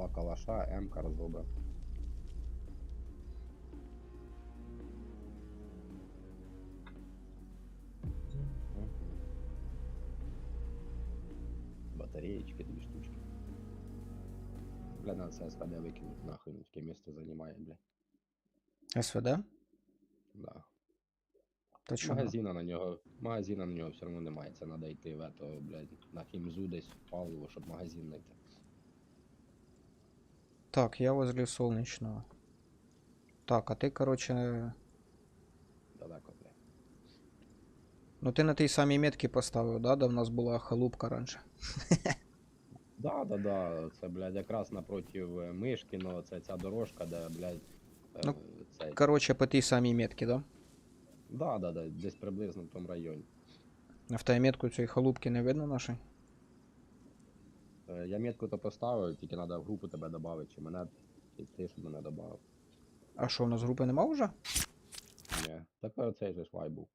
Два калаша, М-ка розробив. Батареечки, дві штучки. Бля, надо це СКД викинуть нахуй, ну таке місце займає, бля. СВД? Да. Та чого? Магазина на нього, магазина на нього все одно немає. Це треба йти в ето, блядь, на хімзу десь в паливо, щоб магазин знайти. Так, я возле солнечного. Так, а ти, короче, Далеко, блядь. ну ти на тій самій метці поставив, да, де в нас була халупка раніше. Да, да, да. Це, блядь, якраз напротив е, Мишкіно, це ця дорожка, де, блядь, е, Ну, цей. Короче, по тій самій метці, да? Да, да, да, десь приблизно в тому районі. Автометку цієї халупки не видно нашої? Е, Я метку то поставив, тільки треба в групу тебе додати, чи мене, чи ти, щоб мене додав. А що, у нас групи нема вже? Ні. Тепер цей же ж вай був.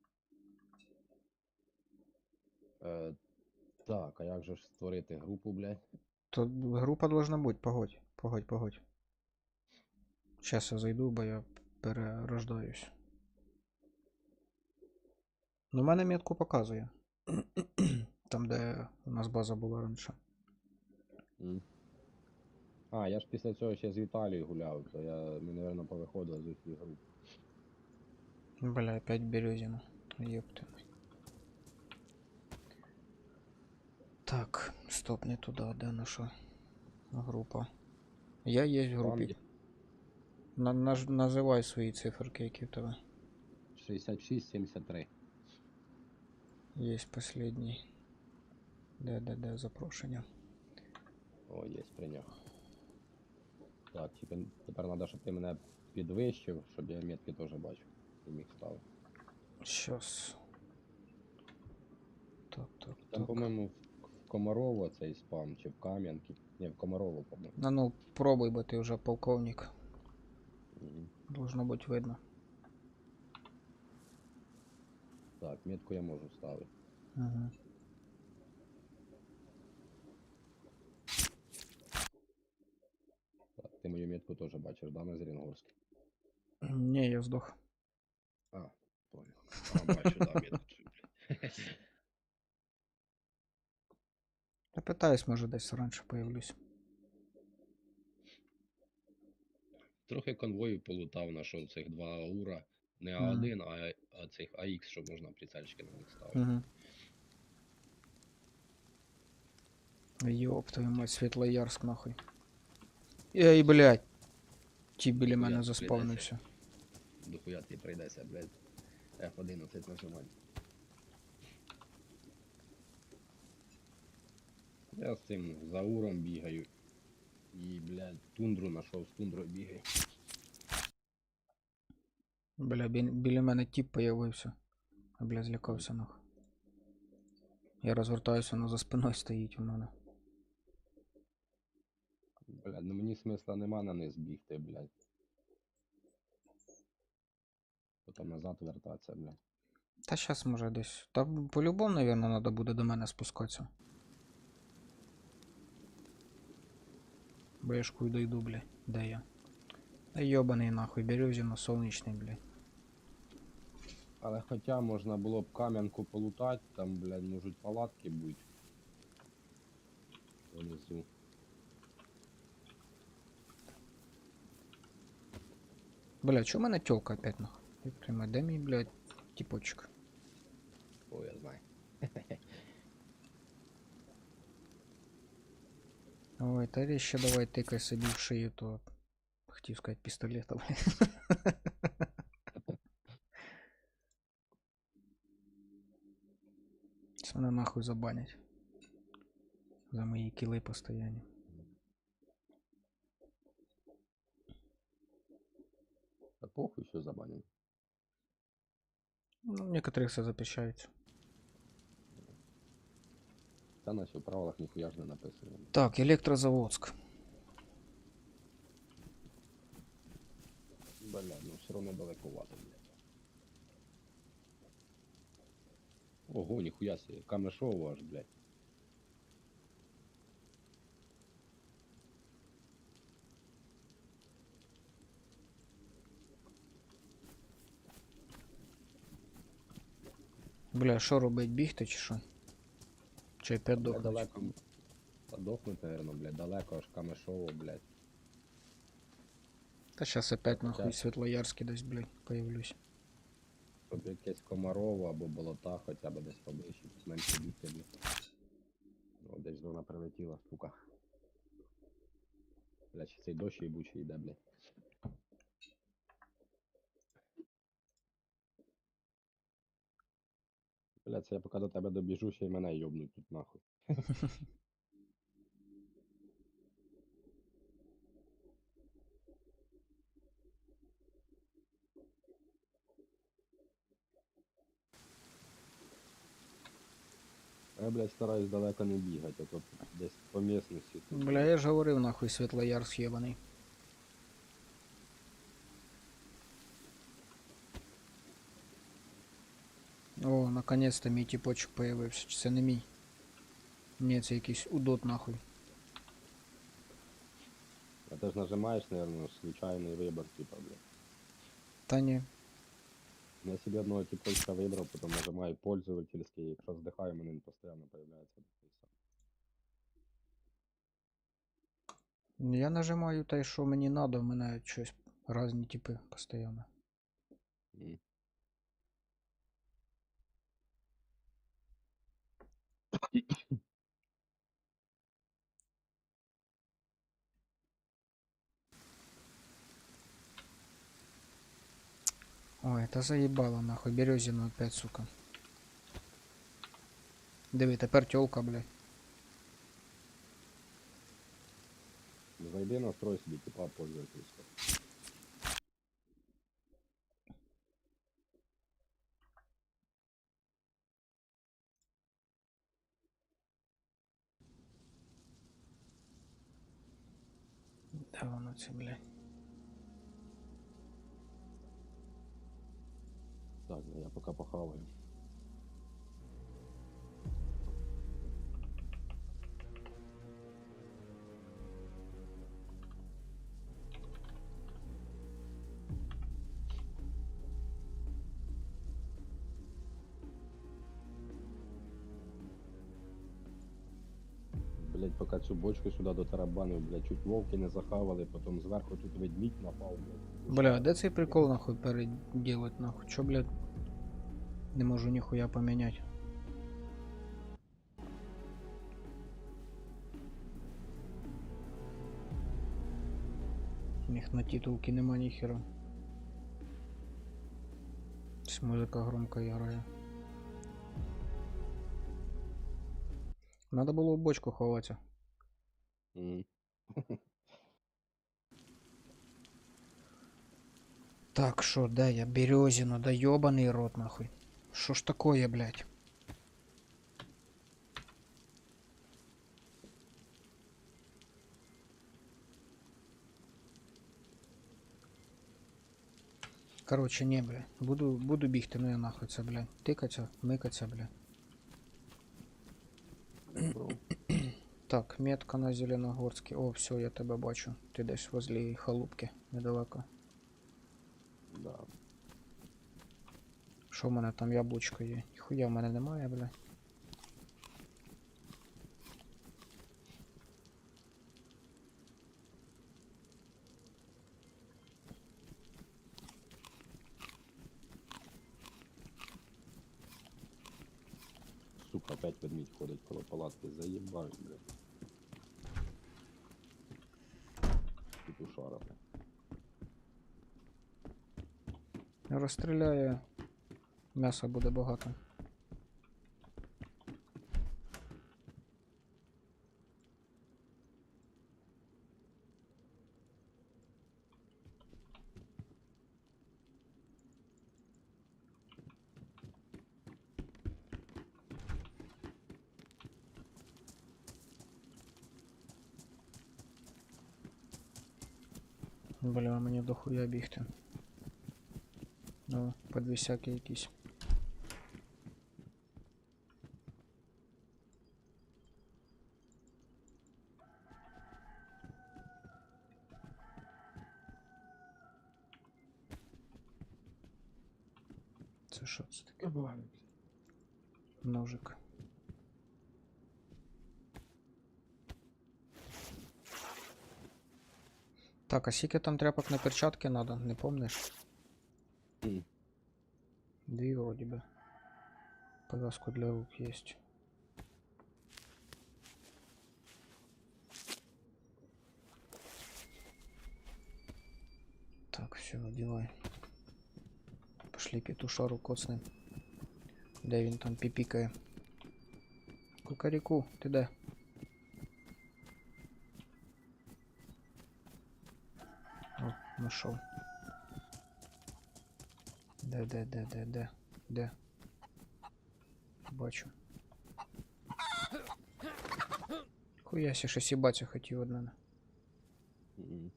Е, так, а як же ж створити групу, блядь? То група должна бути, погодь, погодь, погодь. Сейчас я зайду, бо я перерождаюсь. Ну, в мене метку показує. Там, де у нас база була раніше. М. А, я ж після цього ще з Віталією гуляв, то я, ми, напевно, повиходили з усіх груп. Бля, опять березина. Ёпты. Так, стоп, не туда, де наша група. Я є в групі. На, наж- називай свої циферки, які в тебе. 66-73. Є последній. Де, де, де запрошення. О, є прийняв. Так, тепер, тепер треба, щоб ти мене підвищив, щоб я метки теж бачив. І міг ставити. Щас. Так, так, Там, по-моєму, в Комарово цей спам, чи в Кам'янки. Ні, в Комарово, по-моєму. А ну, пробуй, бо ти вже полковник. Должно бути видно. Так, метку я можу ставити. Угу. Ти мою метку теж бачиш, да, на Зеленгорській? Ні, я здох. А, понял. А, бачу, да, метку. Я питаюсь, може десь раніше появлюсь. Трохи конвою полутав, знайшов цих два аура. Не Мгм. А1, а, а цих АХ, що можна прицельчики на них ставити. Угу. Ёб твою мать, Світлоярськ нахуй. Ей, блядь. Ті біля мене заспавнився. Дохуя тобі прийдеться, блядь. F11 нажимати. Я з цим зауром бігаю. І, блядь, тундру знайшов, з тундрою бігаю. Бля, бі- біля мене тіп появився. Бля, злякався нахуй. Я розвертаюся, воно за спиною стоїть у мене. Блядь, ну мені смисла нема на низ бігти, блядь. Потім назад вертатися, блядь. Та щас може десь. Та по-любому, наверное, надо буде до мене спускатися. Бо я дойду, бля. Де я? Та йобаний нахуй, березіно сонячний, бля. Але хоча можна було б кам'янку полутати, там, блядь, можуть палатки бути. Внизу. Бля, чо в мене тёлка опять нахуй? Ти Прямо, де мій, блядь, тіпочок? О, я знаю. Ой, та рі ще давай тикай собі в шию, то хотів сказати пістолета, блядь. Це мене нахуй забанять. За мої кіли постоянні. Похуй, що забанять. Ну, некоторых все запрещается. Та наче в правилах ніхуя ж не написано. Так, Электрозаводск. Бля, ну все одно далековато, блядь. Ого, ніхуя себе, камешово аж, блядь. Бля, що робить, бігти чи що? Чи опять дохнуть? далеко. Подохнуть, наверно, блядь, далеко аж камешово, блядь. Та щас опять нахуй. Світлоярський десь, блядь, появлюсь. Щоб якесь комарово або болота хоча б десь поближче, менше бігти, блядь. О, десь вона прилетіла, сука. Блядь, ще цей дощ їбучий йде, блядь. Блядь, це я поки до тебе добіжу, ще й мене йобнуть тут нахуй. Я, блядь, стараюсь далеко не бігати, а то десь по місності. Бля, я ж говорив нахуй Світлоярськ єбаний. О, наконец-то мій тіпочок появився. Чи це не мій? Ні, це якийсь удот нахуй. А ти ж нажимаєш, наверное, случайний вибор, типа, блядь. Та ні. Я собі одного типочка вибрав, потім нажимаю пользовательський, якщо здихаю, мене він постійно появляється. Я нажимаю те, що мені надо, в мене щось різні типи постійно. М. Ой, это заебало нахуй, березину опять, сука. Диви, тепер тёлка, блядь. Зайди настрой собі типа пользовательського. Да блядь. Так, я поки похаваю. Блять, поки цю бочку сюди дотарабанив, блять, чуть вовки не захавали, потім зверху тут ведмідь напав, блять. Бля, де цей прикол нахуй переделать нахуй? Чо, блядь? Не можу ніхуя помінять. У них на титулки нема ніхера. Музика громко грає. Надо було в бочку ховатися. М. Так, шо, да, я березину, да ёбаный рот нахуй. Шо ж такое, блядь? Короче, не, бля. Буду, буду бігти, ну я нахуй це, блядь. Тикаться, микаться, бля. Так, метка на Зеленогорській. О, все, я тебе бачу. Ти десь возле халупки, недалеко. Да. Що в мене там яблучко є? Ніхуя в мене немає, бля. Сука, опять ведмідь ходить коло палатки, заїбаш, блядь. Петушара, блядь. Розстріляє. М'яса буде багато. мені дохуя бігти. Ну, подвісяки якісь. Це що це таке? Ножик. Так, а скільки там тряпок на перчатки надо, не помниш? М. Дві вроді би. Повязку для рук есть. Так, все, одевай. Пошли петушару коцнем. Де він там піпікає? Кукаріку, ти де? О, нашов. Де, де, де, де, де, де? Бачу. Хуяся, щось їбаться хотів од мене. Мгм.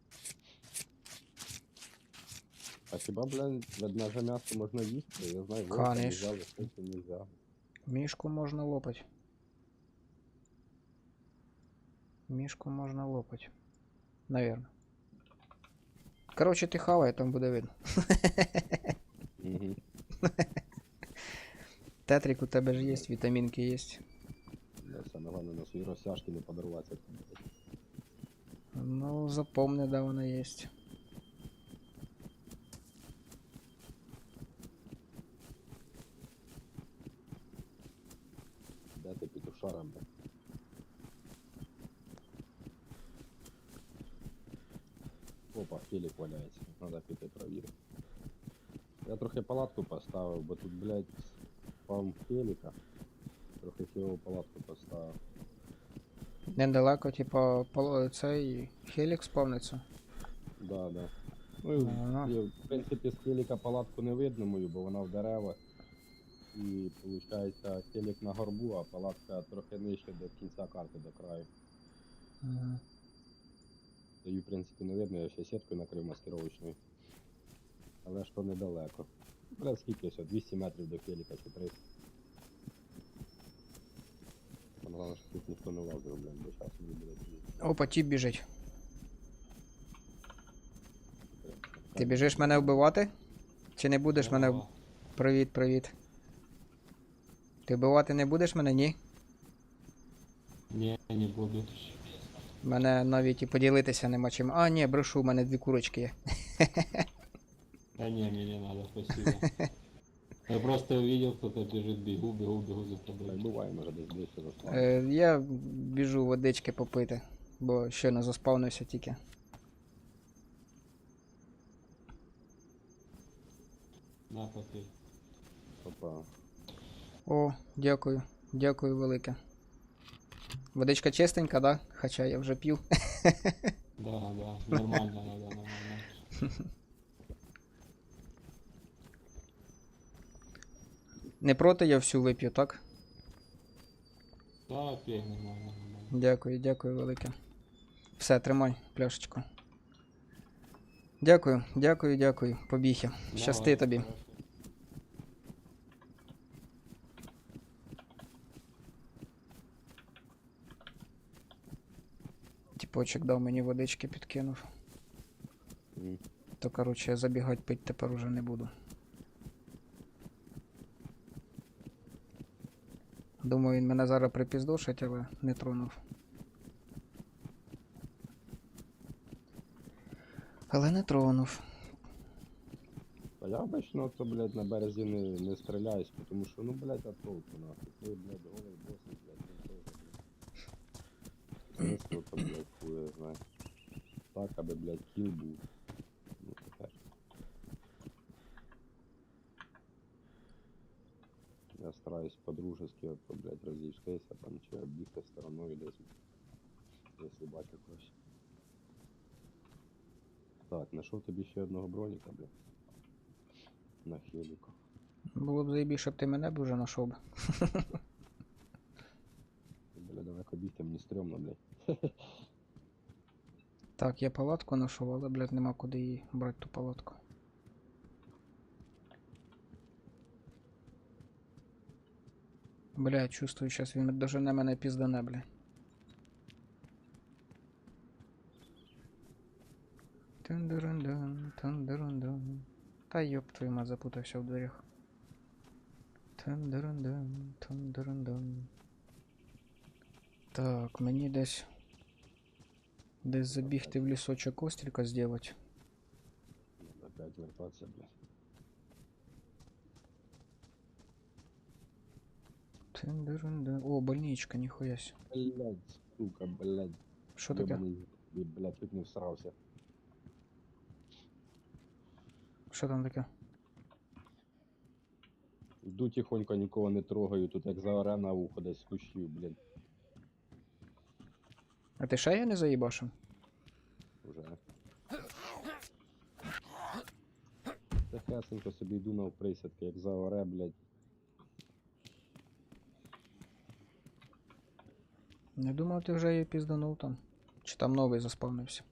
А хіба, блядь, ведмеже м'ясо можна їсти? Я знаю, вовка Конечно. нельзя, лисицю нельзя. Мішку можна лопать. Мішку можна лопать. Наверно. Короче, ти хавай, там буде видно. Угу. Тетрик у тебе ж є, вітамінки є. Да, саме головне на свої розтяжки не подаруватися. Ну, запомни, да вона є. Де ти петушара, блядь? Опа, валяється. Надо піти провірити. Я трохи палатку поставив, бо тут, блядь, спам хеліка. Трохи хірову палатку поставив. Недалеко, типа, поло- цей хелік спавниться. Да, да. Ну і, Ага. і, в принципі, з хеліка палатку не видно мою, бо вона в деревах. І виходить, хелік на горбу, а палатка трохи нижче до кінця карти, до краю. Мгм. То її, в принципі, не видно, я ще сіткою накрив маскировочною. Але ж то недалеко. Бля, скільки ще? 200 метрів до хеліка чи 300. Там головне, що тут ніхто не лазив, блін, бо часу не буде. Опа, тіп біжить. Ти біжиш мене вбивати? Чи не будеш мене. вб- Привіт, привіт. Ти вбивати не будеш мене, ні? Не, не буду. Мене навіть і поділитися нема чим. А, ні, брешу, у мене дві курочки є. Да не, мне не надо, спасибо. Я просто увидел, кто-то бежит, бегу, бегу, бегу за Так тобой. буває, може десь ближче заслав. Е, я біжу водички попити, бо щойно заспавнився тільки. На, попей. Опа. О, дякую, дякую велике. Водичка чистенька, да? Хоча я вже п'ю. Да, да, нормально надо, нормально. Не проти я всю вип'ю, так? Да, пей, нормально, нормально. Дякую, дякую велике. Все, тримай пляшечку. Дякую, дякую, дякую. Побіг я. Щасти тобі. Хорошо. Дав мені водички, підкинув. То коротше я забігати пить тепер уже не буду. Думаю, він мене зараз припіздошить, але не тронув. Але не тронув. А я обично то, блядь, на березі не, не стріляюсь, тому що, ну, блядь, а толку нахуй. Ти, блядь, голий тоже, блядь. Смисл то, блядь, хуя знає. Так, аби, блядь, кіл був. Ну, тепер. Я стараюсь по-дружески, блядь, розійшлися там, чи об'їхати стороною десь. Якщо бачу когось. Так, знайшов тобі ще одного броніка, блядь. На хеліку. Було б заєбіше, щоб ти мене б вже знайшов би. Бля, далеко бігти, мені стрьомно, блядь. Так, я палатку знайшов, але, блядь, нема куди її брати ту палатку. Бля, чувствую, зараз він дожене мене піздане, бля. Тун-дурун-дун, тун-дурун-дун. Та йоп твою мать, запутався в дверях. Тан-даран-дан, тан-даран-дан. Так, мені десь. Десь забігти в лісочок остріка зробити. Надо опять вертатися, блядь. Тан-даран-дан. О, больничка, ніхуя сі. Блядь, сука, блядь. Що таке? Ёбаний, і, Блядь, тут не всрався. Що там таке? Йду тихонько, нікого не трогаю, тут як заоре на вухо десь з кущів, блін. А ти ще я не заїбашив? Уже. Тихесенько собі йду на присядки, як заоре, блядь. Не думав, ти вже її пізданув там. Чи там новий заспавнився?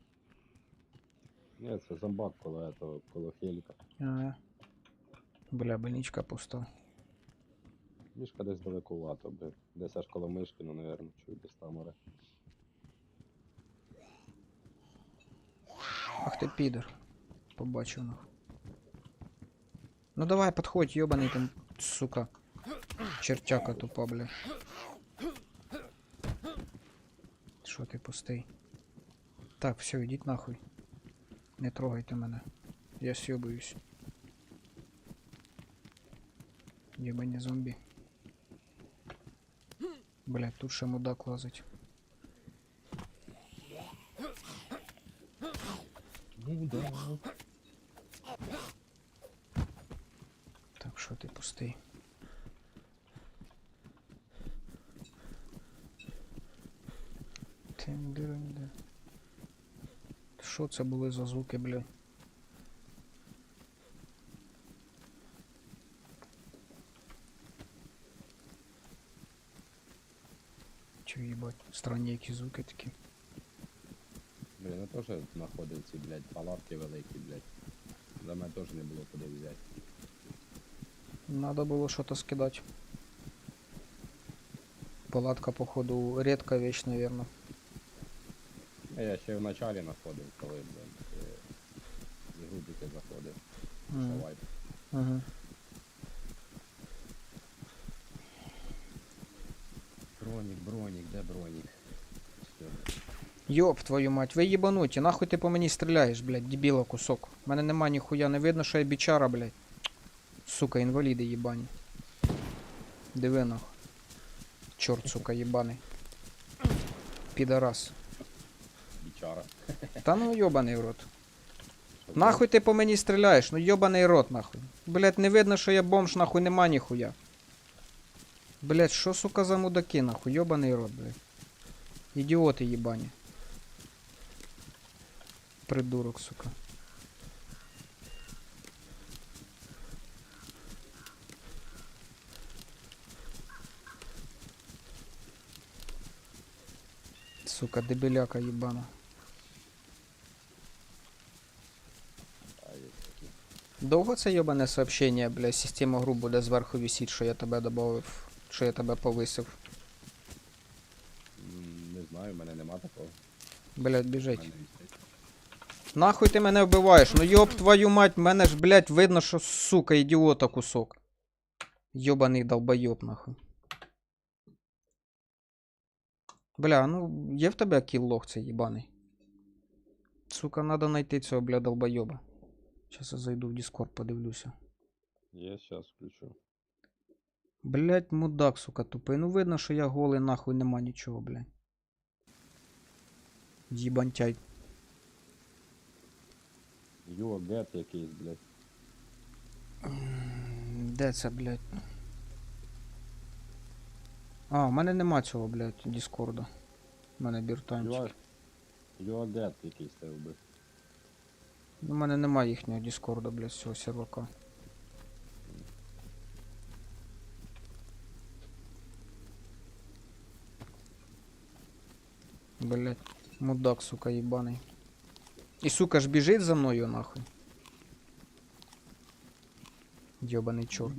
Ні, це зомбак коло этого, коло хеліка. А, бля, больничка пуста. Мішка десь далекувато, блядь. Десь аж коло мишки, ну, наверно, чую, десь там оре. Ах ти підер. Побачив нах. Ну давай, підходь, йобаний там, сука. Чертяка тупа, бля. Що ти пустий? Так, все, йдіть нахуй. Не трогайте мене. Я сьобуюсь. Єбані зомбі. Блять, тут ще мудак лазить. Да. Так, що ти пустий? Тин-дирин-ди. Що це були за звуки, бля? Чо їбать, странні які звуки такі. Я теж знаходив ці, блядь, палатки великі, блядь. За мене теж не було куди взяти. Надо було що-то скидати. Палатка, походу, редка вещь, наверное. А я ще в началі знаходив, коли, блядь, е, з грудики заходив. Ще вайп. Угу. Бронік, бронік, де бронік? Все. Йоп, твою мать, ви їбануті, нахуй ти по мені стріляєш, блядь, дебіла кусок. У мене нема ніхуя, не видно, що я бічара, блядь. Сука, інваліди їбані. Диви нахуй. Чорт, сука, їбаний. Підарас. Бічара. Та ну йобаний в рот. Нахуй ти по мені стріляєш, ну йобаний рот нахуй. Блядь, не видно, що я бомж, нахуй нема ніхуя. Блядь, що сука за мудаки, нахуй, йобаний рот, блядь. Ідіоти їбані. Придурок, сука. Сука, дебіляка їбана. Довго це йобане сообщення, бля, система гру буде зверху висіть, що я тебе добавив, що я тебе повисив. Не знаю, в мене нема такого. Блядь, біжить. Нахуй ти мене вбиваєш? Ну йоб твою мать, мене ж, блядь, видно, що сука, ідіота кусок. Йобаний долбойоб, нахуй. Бля, ну є в тебе кіллог цей їбаний. Сука, надо знайти цього, бля, долбойоба. Сейчас я зайду в Discord, подивлюся. Я зараз включу. Блять, мудак, сука, тупий. Ну видно, що я голий, нахуй нема нічого, блядь. Їбантяй. Йо, гет якийсь, блядь. Де це, блядь? А, у мене нема цього, блядь, Діскорда. У мене біртанчик. Йо, йо, гет якийсь ти вбив. У мене нема їхнього Діскорда, блядь, з цього сервака. Блядь, мудак, сука, ебаний. И сука ж бежит за мною нахуй. Ёбаный черт.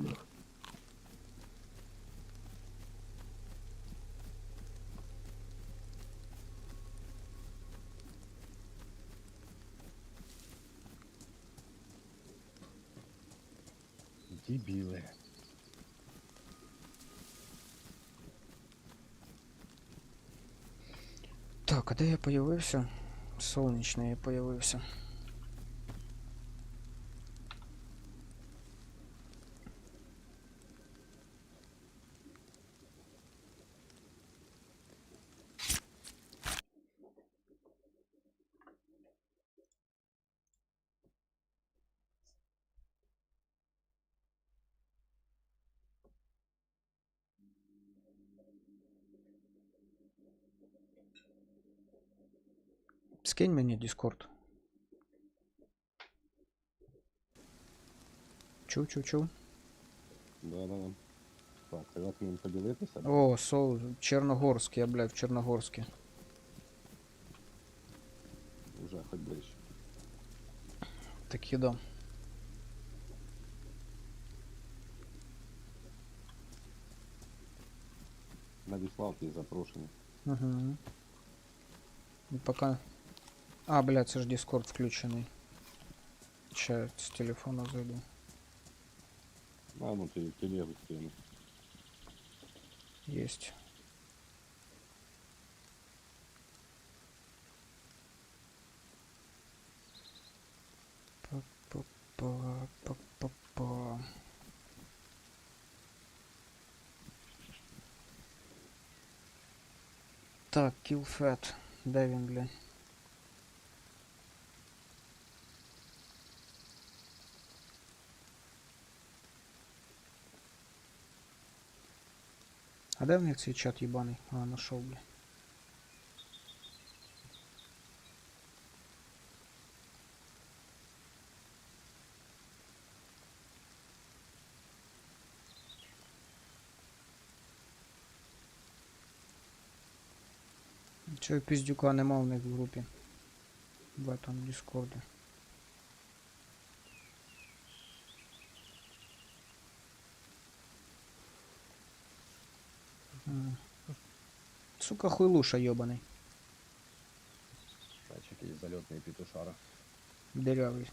Дебилы. Так, а де я появився? Сонячний появився. Скинь мені Discord. Чув, чув, чув. Да, да, да. Так, це як ним поділитися? О, соус. Чорногорський, я, блядь, в Чорногорське. Уже хоч ближче. Такі да. Надіслав ті запрошення. Угу. І пока. А, блядь, це ж Discord включений. Че з телефона зайду. А, ну ти в телегу скину. Есть. Па-па-па-па-па-па. Так, кілфет. Де він, блядь? А де в них цей чат їбаний? А, нашов, бля. Чого піздюка нема в них в групі? В этом дискорді. Сука, хуйлуша йобаний. Бач, якийсь зальотний петушара. Дырявый.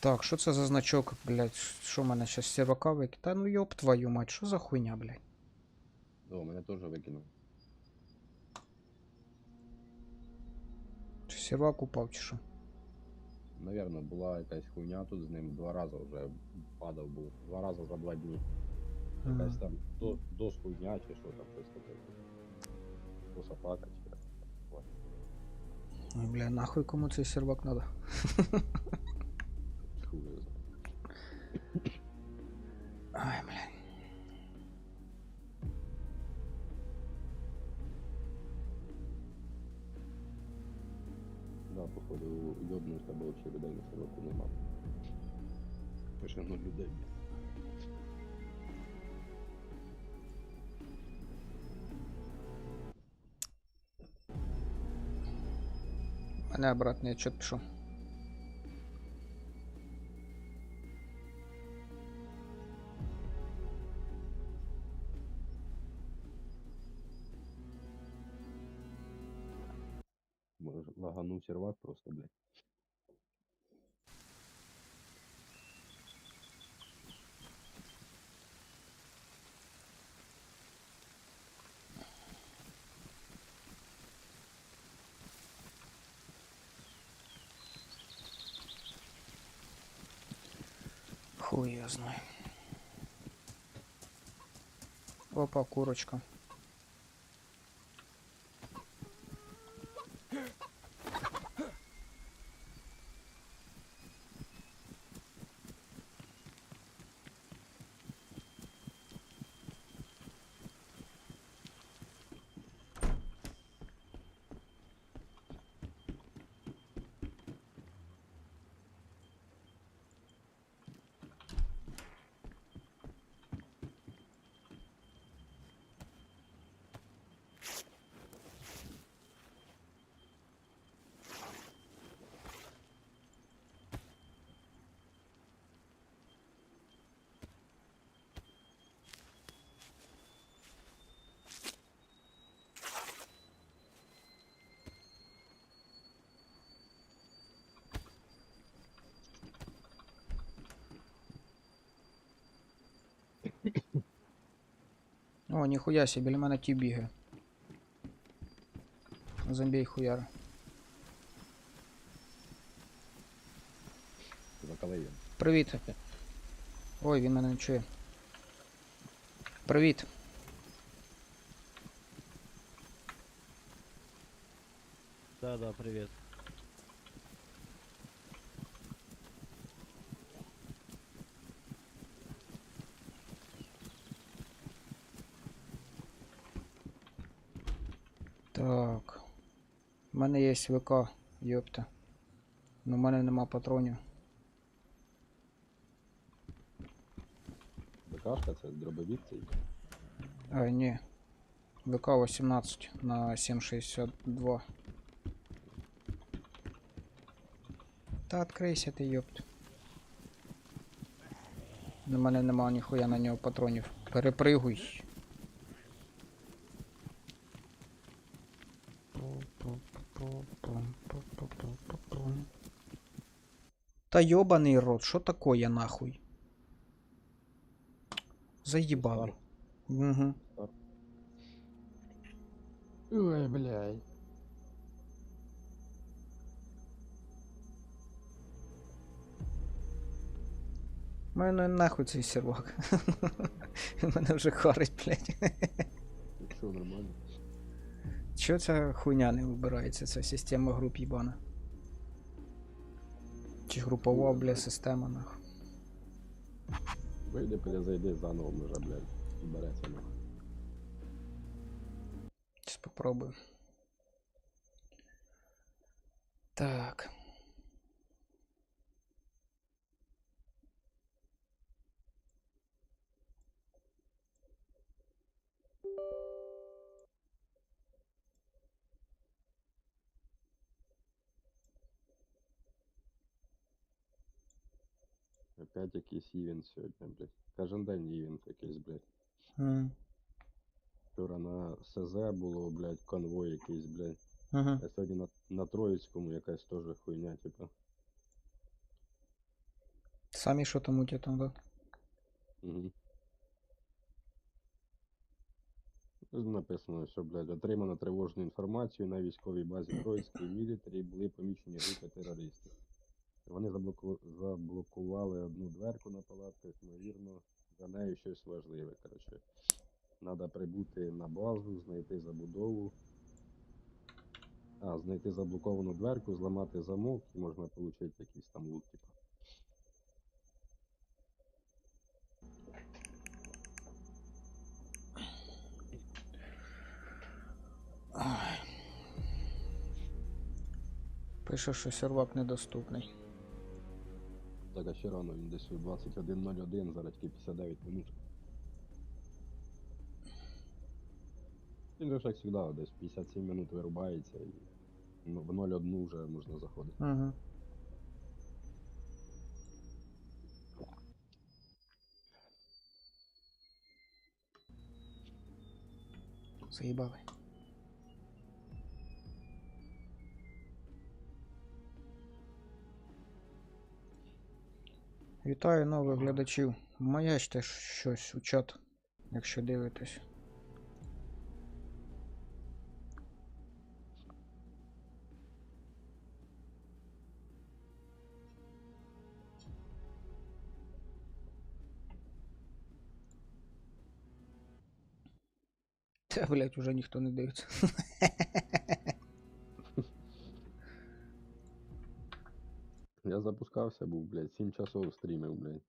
Так, що це за значок, блядь? Що в мене щас сервака викид? Та ну йоп твою мать, що за хуйня, блядь? О, мене теж викинув. Чи сервак упав, чи що? Навірно, була якась хуйня тут з ним два рази вже падав був. Два рази за два дні. Ага. Якась там до, дос хуйня чи що там щось таке. Косопака чи як. Ой, бля, нахуй кому цей сервак надо? Хуй його знає. Ай, бля. Походу, йобнувся, бо взагалі людей на серваку нема. Пише ну людей. У мене обратний отчет пішов. Може, лаганув сервак просто, блядь. Хуй я знаю. Опа, курочка. О, ніхуя себе, біля мене ті бігає. Зомбій. Закалиєм. Привіт. Ой, він мене не чує. Привіт. Да, да, привет. Так. У мене є ВК, йопта. Но в мене нема патронів. БКшка це дробовік цей. А, ні. ВК 18 на 762. Та відкрийся ти, йопт. У мене нема ніхуя на нього патронів. Перепригуй. Та йобаний рот, що такое нахуй? Заїбали. Угу. Ой, блядь. Мене нахуй цей сервак. Мене вже харить, блядь. Що нормально? Чого ця хуйня не вибирається, ця система груп їбана? Чи групова, бля, система, нах. Вийди, перезайди заново, може, блядь. Береться нахуй. Сейчас попробую. Так. Опять якийсь івент сьогодні, блядь. Кожен день івент якийсь, блядь. М, Вчора на СЗ було, блядь, конвой якийсь, блядь. Угу. А сьогодні на, на Троїцькому якась теж хуйня, типа. Самі що там мутять там, да? Угу. Написано, що, блядь, отримано тривожну інформацію на військовій базі Троїцької мілітарі були помічені групи терористів. Вони заблокували одну дверку на палатках, ймовірно, за нею щось важливе. Коротше, треба прибути на базу, знайти забудову. А, знайти заблоковану дверку, зламати замок і можна отримати якийсь там лут, типу. Пише, що сервак недоступний. Так, а ще рано він десь у 21.01, зараз тільки 59 минут. Він же як завжди, десь 57 минут вирубається і ну, в 0.1 вже можна заходити. Угу. Заїбали. Вітаю нових глядачів. Маячте щось у чат, якщо дивитесь. Та, блять, уже ніхто не дивиться. Я запускався, був, блядь, 7 часов стрімив, блядь.